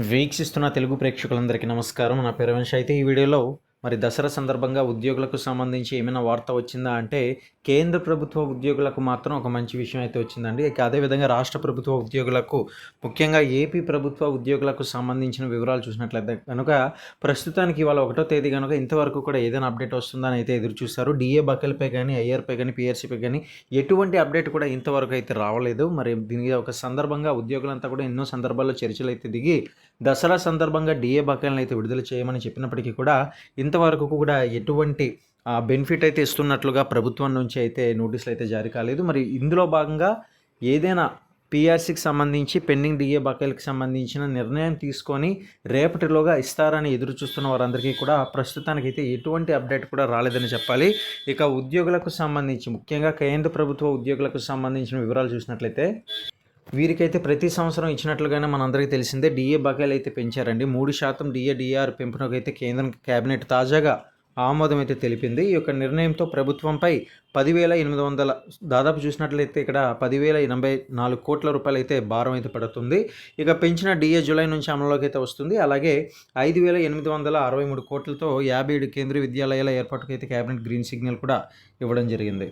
వీక్షిస్తున్న తెలుగు ప్రేక్షకులందరికీ నమస్కారం. నా పేరు వంశ అయితే ఈ వీడియోలో మరి దసరా సందర్భంగా ఉద్యోగులకు సంబంధించి ఏమైనా వార్త వచ్చిందా అంటే కేంద్ర ప్రభుత్వ ఉద్యోగులకు మాత్రం ఒక మంచి విషయం అయితే వచ్చిందండి. ఇక అదేవిధంగా రాష్ట్ర ప్రభుత్వ ఉద్యోగులకు ముఖ్యంగా ఏపీ ప్రభుత్వ ఉద్యోగులకు సంబంధించిన వివరాలు చూసినట్లయితే కనుక ప్రస్తుతానికి ఇవాళ ఒకటో తేదీ కనుక ఇంతవరకు కూడా ఏదైనా అప్డేట్ వస్తుందని అయితే ఎదురు చూస్తారు డిఏ బకల్పై కానీ ఐఆర్పై కానీ పిఆర్సీపై కానీ ఎటువంటి అప్డేట్ కూడా ఇంతవరకు అయితే రావలేదు. మరి దీనికి ఒక సందర్భంగా ఉద్యోగులంతా కూడా ఎన్నో సందర్భాల్లో చర్చలు అయితే దిగి దసరా సందర్భంగా డిఏ బకాయిలను అయితే విడుదల చేయమని చెప్పినప్పటికీ కూడా ఇంతవరకు కూడా ఎటువంటి బెనిఫిట్ అయితే ఇస్తున్నట్లుగా ప్రభుత్వం నుంచి అయితే నోటీసులు అయితే జారీ కాలేదు. మరి ఇందులో భాగంగా ఏదైనా పిఆర్సీకి సంబంధించి పెండింగ్ దిగే బకాయిలకు సంబంధించిన నిర్ణయం తీసుకొని రేపటిలోగా ఇస్తారని ఎదురు చూస్తున్న వారందరికీ కూడా ప్రస్తుతానికైతే ఎటువంటి అప్డేట్ కూడా రాలేదని చెప్పాలి. ఇక ఉద్యోగులకు సంబంధించి ముఖ్యంగా కేంద్ర ప్రభుత్వ ఉద్యోగులకు సంబంధించిన వివరాలు చూసినట్లయితే వీరికైతే ప్రతి సంవత్సరం ఇచ్చినట్లుగానే మనందరికీ తెలిసిందే డిఏ బకాయిలు అయితే పెంచారండి. మూడు శాతం డిఏ డిఆర్ పెంపునకైతే కేంద్రం కేబినెట్ తాజాగా ఆమోదం అయితే తెలిపింది. ఈ యొక్క నిర్ణయంతో ప్రభుత్వంపై పదివేల ఎనిమిది వందల దాదాపు చూసినట్లయితే ఇక్కడ పదివేల ఎనభై నాలుగు కోట్ల రూపాయలు అయితే భారం అయితే పడుతుంది. ఇక పెంచిన డిఏ జూలై నుంచి అమలులోకి అయితే వస్తుంది. అలాగే ఐదు వేల ఎనిమిది వందల అరవై మూడు కోట్లతో యాభై ఏడు కేంద్రీయ విద్యాలయాల ఏర్పాటుకు అయితే కేబినెట్ గ్రీన్ సిగ్నల్ కూడా ఇవ్వడం జరిగింది.